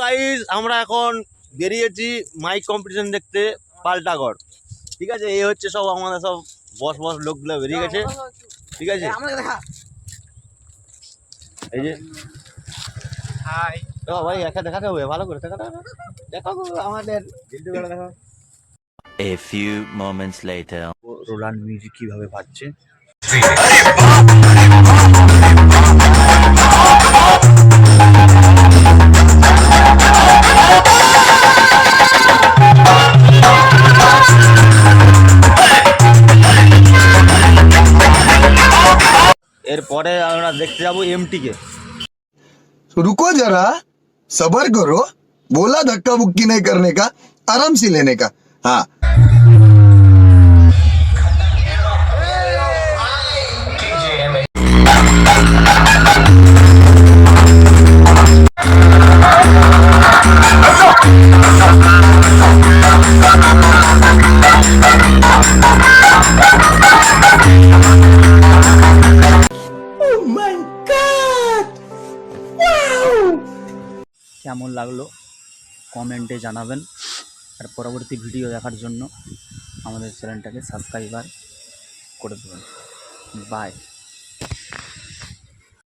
Guys আমরা এখন বেরিয়েছি মাইক কম্পিটিশন দেখতে পাল্টাগড়। ঠিক আছে? এই হচ্ছে সব আমাদের সব বস বস লোকগুলো বেরিয়ে গেছে। ঠিক আছে? এই যে। হাই ভাই একা দেখাতে হবে ভালো করে দেখাতে হবে। দেখো আমাদের দেখো। A few moments later. Roland music কীভাবে বাজছে? এরপরে আমরা দেখতে যাবো এমটিকে रुको जरा सबर करो बोला धक्का बुक्की नहीं करने का आराम से लेने का हाँ কেমন লাগল? কমেন্টে জানাবেন। আর পরবর্তী ভিডিও দেখার জন্য আমাদের চ্যানেলটাকে সাবস্ক্রাইবার করে দেবেন। বাই